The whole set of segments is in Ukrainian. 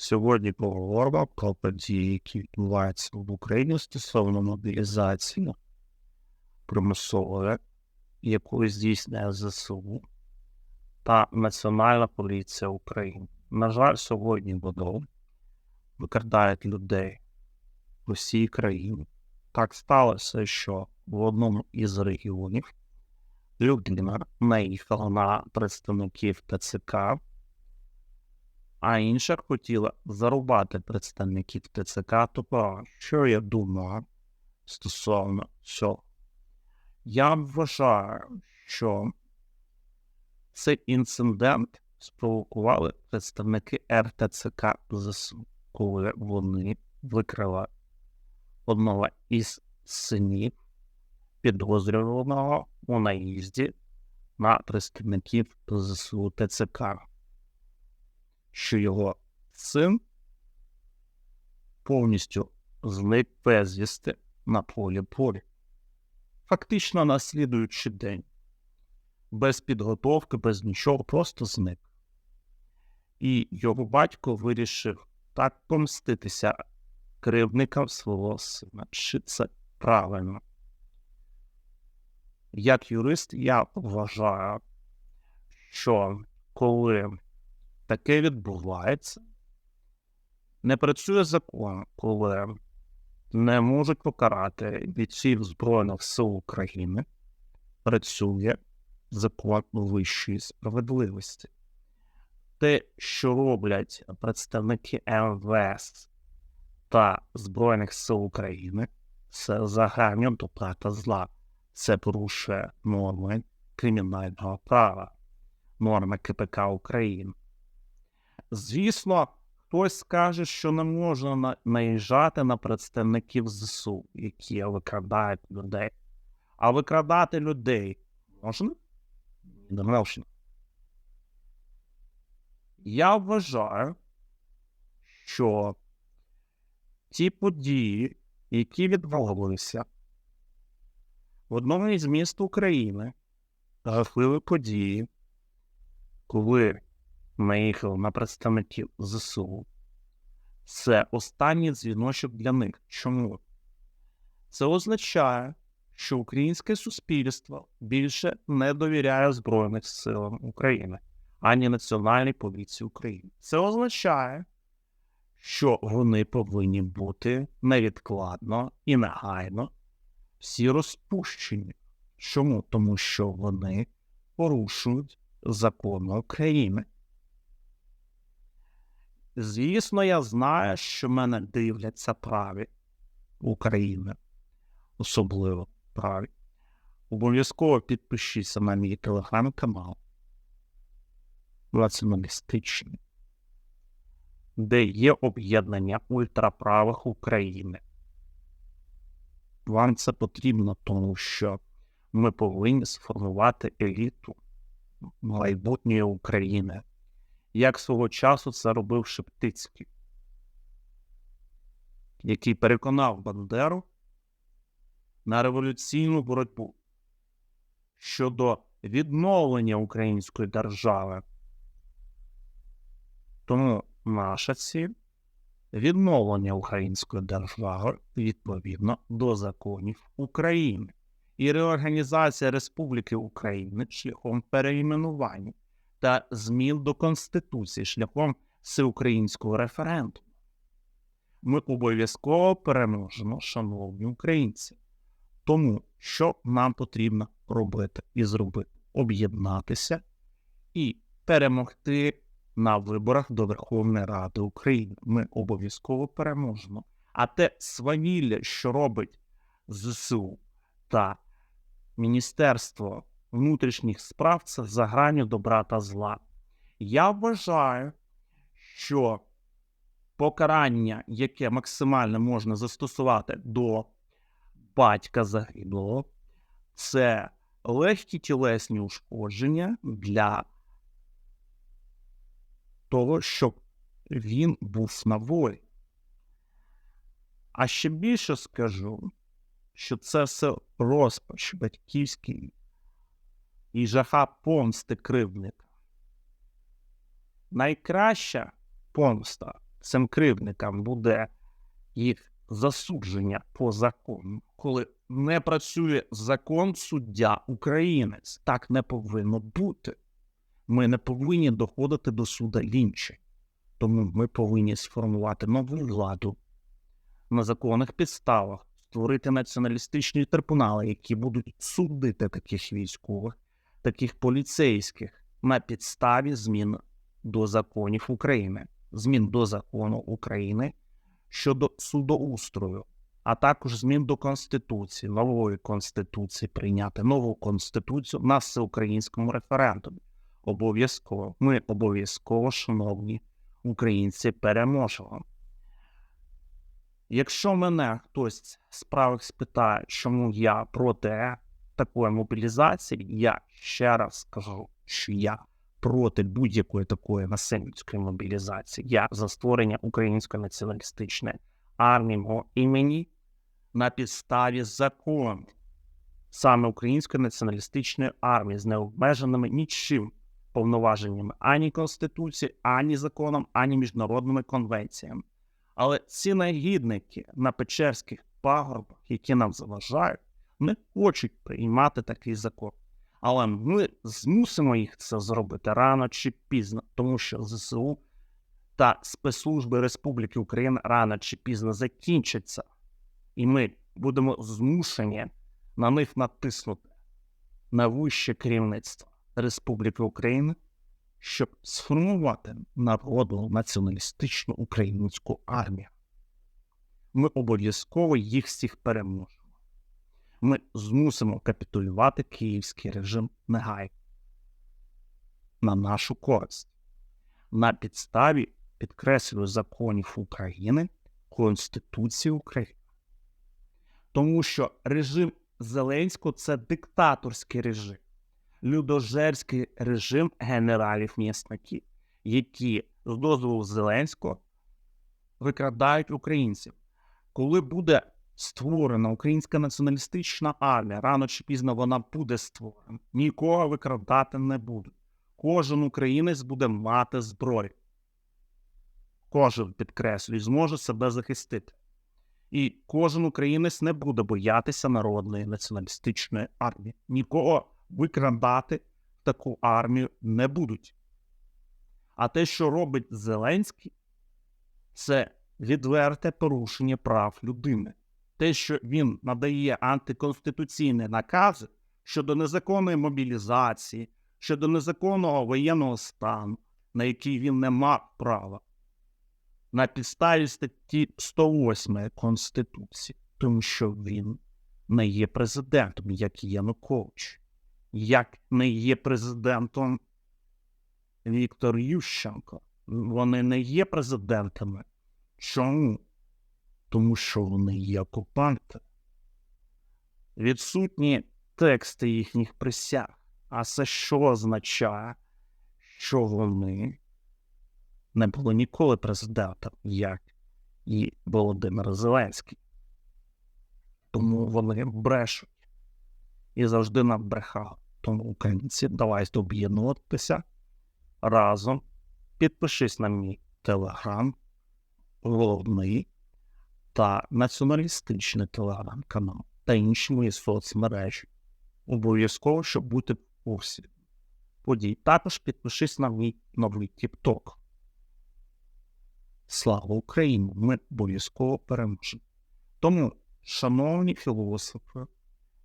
Сьогодні поговоримо про події, які відбуваються в Україні стосовно мобілізації примусової, яку здійснює ЗСУ та Національна поліція України. На жаль, сьогодні водою викрадають людей в усій країні. Так сталося, що в одному із регіонів людина наїхала на представників ТЦК, а інша хотіла зарубати представників ТЦК. Тобто, що я думаю стосовно цього? Я вважаю, що цей інцидент спровокували представники РТЦК ЗСУ, коли вони викрили одного із синів підозрюваного у наїзді на представників ЗСУ ТЦК, що його син повністю зник безвісти на полі полі. Фактично на слідуючий день, без підготовки, без нічого, просто зник. І його батько вирішив так помститися кривдникам свого сина. Чи це правильно? Як юрист, я вважаю, що коли таке відбувається, не працює закон, коли не можуть покарати бійців Збройних сил України, працює закон вищої справедливості. Те, що роблять представники МВС та Збройних сил України, це загальна доплата зла. Це порушує норми кримінального права, норми КПК України. Звісно, хтось скаже, що не можна наїжджати на представників ЗСУ, які викрадають людей. А викрадати людей можна? Не. Я вважаю, що ті події, які відбувалися в одному із міст України, жахливі події, коли наїхали на представників ЗСУ, це останній дзвіночок для них. Чому? Це означає, що українське суспільство більше не довіряє Збройним силам України ані Національній поліції України. Це означає, що вони повинні бути невідкладно і негайно всі розпущені. Чому? Тому що вони порушують закони України. Звісно, я знаю, що мене дивляться праві України, особливо праві. Обов'язково підпишіться на мій телеграм-канал націоналістичний, де є об'єднання ультраправих України. Вам це потрібно, тому що ми повинні сформувати еліту майбутньої України, як свого часу це робив Шептицький, який переконав Бандеру на революційну боротьбу щодо відновлення української держави. Тому наша ціль відновлення української держави відповідно до законів України і реорганізація Республіки України шляхом переіменування та змін до Конституції шляхом всеукраїнського референдуму. Ми обов'язково переможемо, шановні українці. Тому що нам потрібно робити і зробити? Об'єднатися і перемогти на виборах до Верховної Ради України. Ми обов'язково переможемо. А те свавілля, що робить ЗСУ та Міністерство внутрішніх справ, це за гранню добра та зла. Я вважаю, що покарання, яке максимально можна застосувати до батька загиблого, це легкі тілесні ушкодження для того, щоб він був на волі. А ще більше скажу, що це все розпач батьківський і жаха помсти кривдника. Найкраща помста цим кривдникам буде їх засудження по закону, коли не працює закон суддя українець. Так не повинно бути. Ми не повинні доходити до суда лінчі. Тому ми повинні сформувати нову владу на законних підставах, створити націоналістичні трибунали, які будуть судити таких військових, таких поліцейських на підставі змін до законів України, змін до закону України щодо судоустрою, а також змін до Конституції, нової Конституції, прийняти нову Конституцію на всеукраїнському референдумі. Обов'язково, ми обов'язково, шановні українці, переможемо. Якщо мене хтось з правих спитає, чому я проти такої мобілізації, я ще раз скажу, що я проти будь-якої такої насильницької мобілізації. Я за створення української націоналістичної армії мого імені на підставі закону саме української націоналістичної армії з необмеженими нічим повноваженнями ані Конституції, ані законом, ані міжнародними конвенціями. Але ці негідники на Печерських пагорбах, які нам заважають, не хочуть приймати такий закон. Але ми змусимо їх це зробити рано чи пізно, тому що ЗСУ та спецслужби Республіки Україна рано чи пізно закінчаться, і ми будемо змушені на них натиснути на вище керівництво Республіки Україна, щоб сформувати народну націоналістичну українську армію. Ми обов'язково їх всіх переможемо. Ми змусимо капітулювати київський режим негайно на нашу користь на підставі підкреслюю законів України, Конституції України. Тому що режим Зеленського це диктаторський режим, людожерський режим генералів м'ясників, які з дозволу Зеленського викрадають українців. Коли буде створена українська націоналістична армія, рано чи пізно вона буде створена, нікого викрадати не буде. Кожен українець буде мати зброю. Кожен підкреслюю, зможе себе захистити. І кожен українець не буде боятися народної націоналістичної армії. Нікого викрадати таку армію не будуть. А те, що робить Зеленський, це відверте порушення прав людини. Те, що він надає антиконституційні накази щодо незаконної мобілізації, щодо незаконного воєнного стану, на який він не мав права, на підставі статті 108 Конституції, тому що він не є президентом, як Янукович, як не є президентом Віктор Ющенко. Вони не є президентами. Чому? Тому що вони є окупанти. Відсутні тексти їхніх присяг. А це що означає, що вони не були ніколи президентом, як і Володимир Зеленський. Тому вони брешуть і завжди нам брехали. Тому українці, давайте об'єднуватися разом. Підпишись на мій телеграм, головний та націоналістичний телеграм-канал та інші мої соцмережі. Обов'язково, щоб бути в курсі подій. Також підпишись на мій новий TikTok. Слава Україні! Ми обов'язково переможемо. Тому, шановні філософи,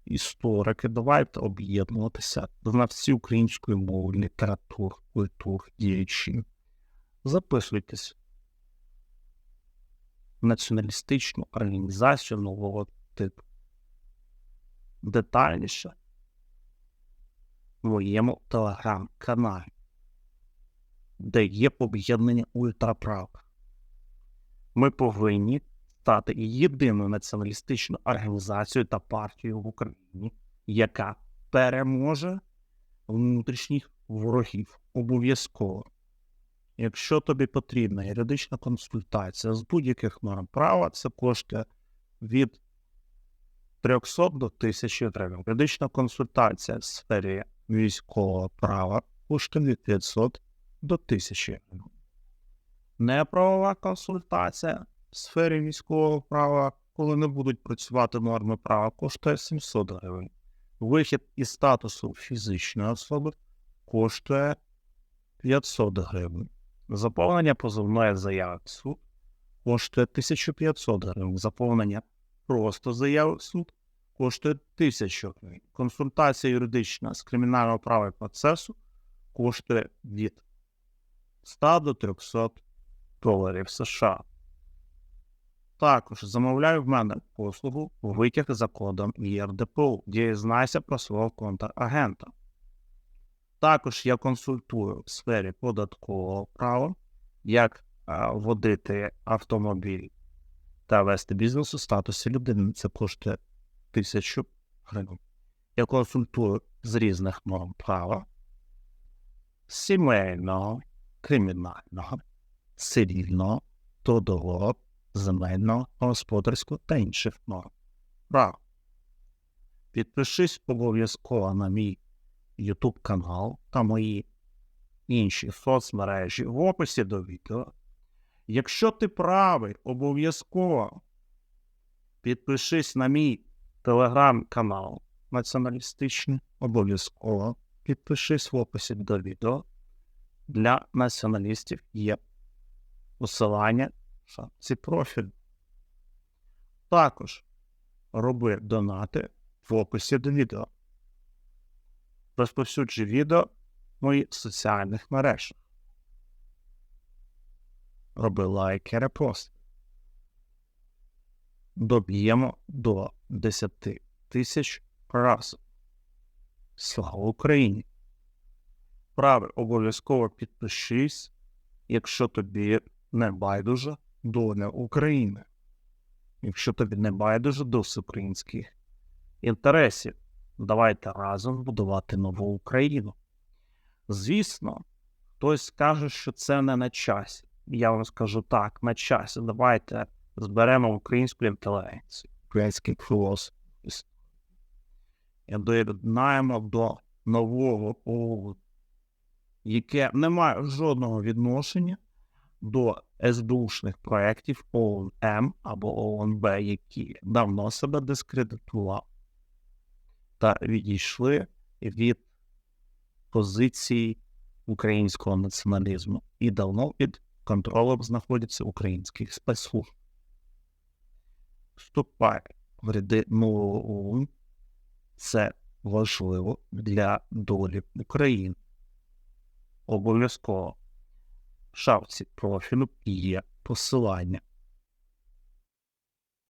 історики, давайте об'єднуватися на всі української мови, літератур, культур, діячі. Записуйтесь націоналістичну організацію нового типу. Детальніше в моєму телеграм-каналі, де є об'єднання ультраправих. Ми повинні стати єдиною націоналістичною організацією та партією в Україні, яка переможе внутрішніх ворогів обов'язково. Якщо тобі потрібна юридична консультація з будь-яких норм права, це коштує від 300 до 1000 гривень. Юридична консультація в сфері військового права коштує від 500 до 1000 гривень. неправова консультація в сфері військового права, коли не будуть працювати норми права, коштує 700 гривень. Вихід із статусу фізичної особи коштує 500 гривень. Заповнення позовної заяви в суд коштує 1500 гривень. Заповнення просто заяви в суд коштує 1000 гривень. Консультація юридична з кримінального права і процесу коштує від 100 до 300 доларів США. Також замовляю в мене послугу витяг за кодом ЄРДПУ, дізнайся про свого контрагента. Також я консультую в сфері податкового права, як водити автомобіль та вести бізнес у статусі людини. Це коштує тисячу гривень. Я консультую з різних норм права, сімейного, кримінального, цивільного, трудового, земельного, господарського та інших норм права. Підпишись обов'язково на мій YouTube канал та мої інші соцмережі в описі до відео. Якщо ти правий, обов'язково підпишись на мій телеграм-канал націоналістичний, обов'язково підпишись в описі до відео. Для націоналістів є посилання в ці профіль. Також роби донати в описі до відео. Розповсюджуй відео в моїх соціальних мережах. Роби лайки, репост. Доб'ємо до 10 тисяч разом. Слава Україні! Правий обов'язково підпишись, якщо тобі не байдуже доля України. Якщо тобі не байдуже до всеукраїнських інтересів, давайте разом будувати нову Україну. Звісно, хтось скаже, що це не на часі. Я вам скажу так, на часі. Давайте зберемо українську інтелігенцію, український філософ. І доєднаємо до нового поводу, яке не має жодного відношення до СБУшних проєктів ООН М або ООНБ, які давно себе дискредитували та відійшли від позиції українського націоналізму і давно під контролем знаходяться українських спецслужб. Вступай в ряди нового. Це важливо для долі України. Обов'язково в шапці профілю є посилання